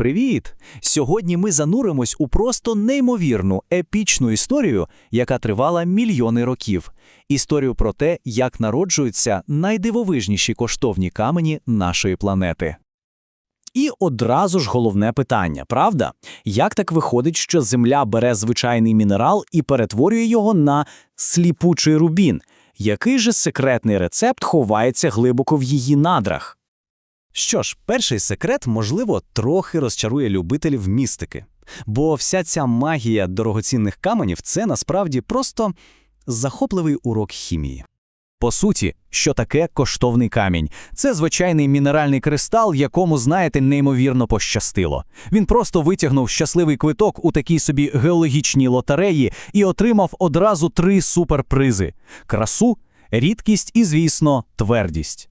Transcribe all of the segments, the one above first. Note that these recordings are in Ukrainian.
Привіт! Сьогодні ми зануримось у просто неймовірну епічну історію, яка тривала мільйони років. Історію про те, як народжуються найдивовижніші коштовні камені нашої планети. І одразу ж головне питання, правда? Як так виходить, що Земля бере звичайний мінерал і перетворює його на сліпучий рубін? Який же секретний рецепт ховається глибоко в її надрах? Що ж, перший секрет, можливо, трохи розчарує любителів містики. Бо вся ця магія дорогоцінних каменів це насправді просто захопливий урок хімії. По суті, що таке коштовний камінь? Це звичайний мінеральний кристал, якому, знаєте, неймовірно пощастило. Він просто витягнув щасливий квиток у такій собі геологічній лотереї і отримав одразу три суперпризи: красу, рідкість і, звісно, твердість.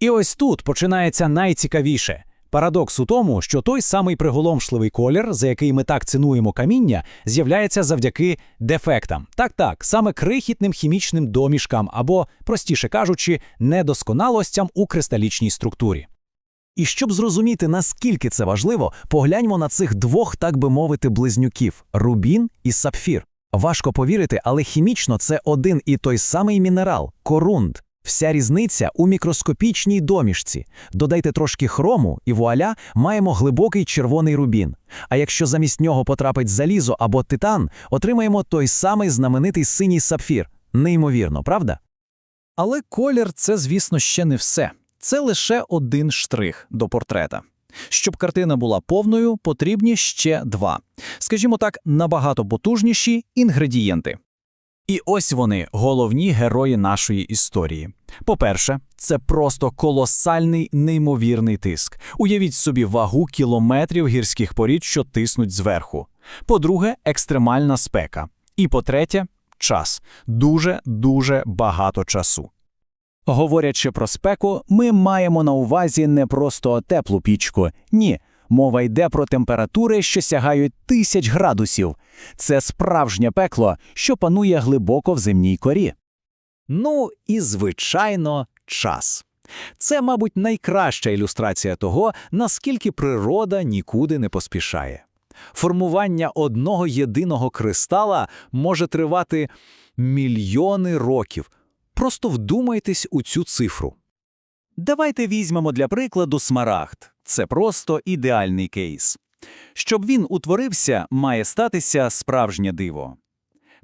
І ось тут починається найцікавіше. Парадокс у тому, що той самий приголомшливий колір, за який ми так цінуємо каміння, з'являється завдяки дефектам. Так, так, саме крихітним хімічним домішкам або, простіше кажучи, недосконалостям у кристалічній структурі. І щоб зрозуміти, наскільки це важливо, погляньмо на цих двох, так би мовити, близнюків рубін і сапфір. Важко повірити, але хімічно це один і той самий мінерал корунд. Вся різниця у мікроскопічній домішці. Додайте трошки хрому, і вуаля маємо глибокий червоний рубін. А якщо замість нього потрапить залізо або титан, отримаємо той самий знаменитий синій сапфір. Неймовірно, правда? Але колір це, звісно, ще не все. Це лише один штрих до портрета. Щоб картина була повною, потрібні ще два. Скажімо так, набагато потужніші інгредієнти. І ось вони, головні герої нашої історії. По-перше, це просто колосальний неймовірний тиск. Уявіть собі вагу кілометрів гірських порід, що тиснуть зверху. По-друге, екстремальна спека. І по-третє, час. Дуже-дуже багато часу. Говорячи про спеку, ми маємо на увазі не просто теплу пічку. Ні, мова йде про температури, що сягають тисяч градусів. Це справжнє пекло, що панує глибоко в земній корі. Ну і, звичайно, час. Це, мабуть, найкраща ілюстрація того, наскільки природа нікуди не поспішає. Формування одного єдиного кристала може тривати мільйони років. Просто вдумайтесь у цю цифру. Давайте візьмемо для прикладу смарагд. Це просто ідеальний кейс. Щоб він утворився, має статися справжнє диво.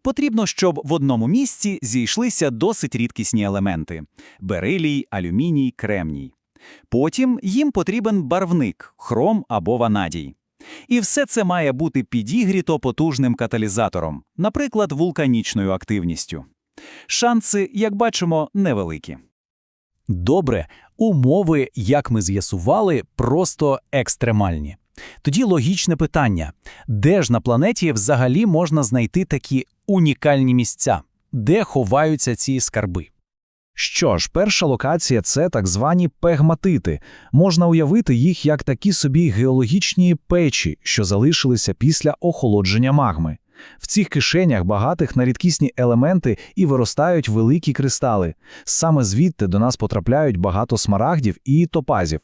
Потрібно, щоб в одному місці зійшлися досить рідкісні елементи берилій, алюміній, кремній. Потім їм потрібен барвник, хром або ванадій. І все це має бути підігріто потужним каталізатором, наприклад, вулканічною активністю. Шанси, як бачимо, невеликі. Добре, умови, як ми з'ясували, просто екстремальні. Тоді логічне питання: де ж на планеті взагалі можна знайти такі унікальні місця, де ховаються ці скарби? Що ж, перша локація це так звані пегматити. Можна уявити їх як такі собі геологічні печі, що залишилися після охолодження магми. В цих кишенях багатих на рідкісні елементи і виростають великі кристали. Саме звідти до нас потрапляють багато смарагдів і топазів.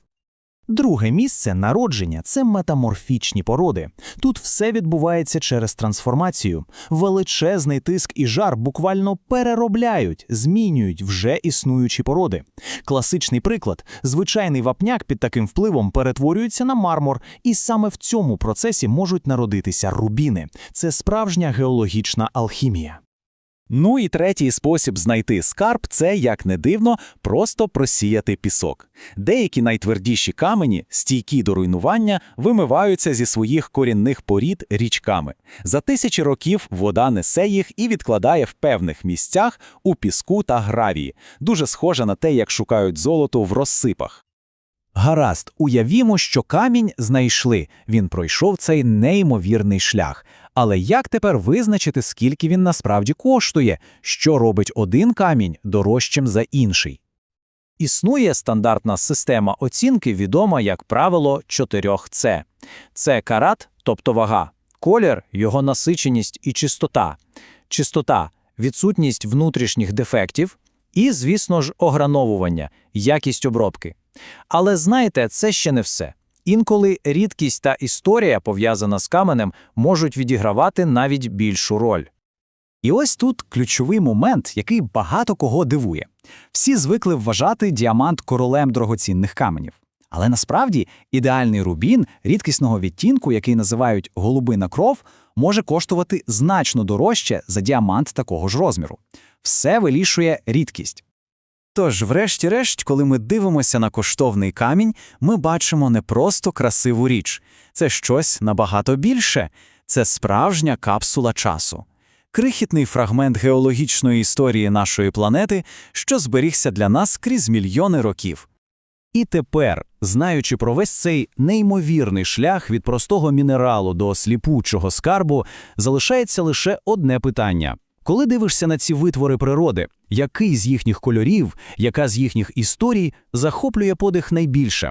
Друге місце народження це метаморфічні породи. Тут все відбувається через трансформацію. Величезний тиск і жар буквально переробляють, змінюють вже існуючі породи. Класичний приклад: звичайний вапняк під таким впливом перетворюється на мармур, і саме в цьому процесі можуть народитися рубіни. Це справжня геологічна алхімія. Ну і третій спосіб знайти скарб це, як не дивно, просто просіяти пісок. Деякі найтвердіші камені, стійкі до руйнування, вимиваються зі своїх корінних порід річками. За тисячі років вода несе їх і відкладає в певних місцях у піску та гравії, дуже схоже на те, як шукають золото в розсипах. Гаразд, уявімо, що камінь знайшли, він пройшов цей неймовірний шлях. Але як тепер визначити, скільки він насправді коштує, що робить один камінь дорожчим за інший? Існує стандартна система оцінки, відома як правило 4С. Це карат, тобто вага, колір, його насиченість і чистота, чистота, відсутність внутрішніх дефектів і, звісно ж, ограновування, якість обробки. Але знаєте, це ще не все. Інколи рідкість та історія, пов'язана з каменем, можуть відігравати навіть більшу роль. І ось тут ключовий момент, який багато кого дивує. Всі звикли вважати діамант королем дорогоцінних каменів. Але насправді ідеальний рубін рідкісного відтінку, який називають голубина кров, може коштувати значно дорожче за діамант такого ж розміру. Все вилішує рідкість. Тож, врешті-решт, коли ми дивимося на коштовний камінь, ми бачимо не просто красиву річ. Це щось набагато більше. Це справжня капсула часу. Крихітний фрагмент геологічної історії нашої планети, що зберігся для нас крізь мільйони років. І тепер, знаючи про весь цей неймовірний шлях від простого мінералу до сліпучого скарбу, залишається лише одне питання. Коли дивишся на ці витвори природи, який з їхніх кольорів, яка з їхніх історій захоплює подих найбільше?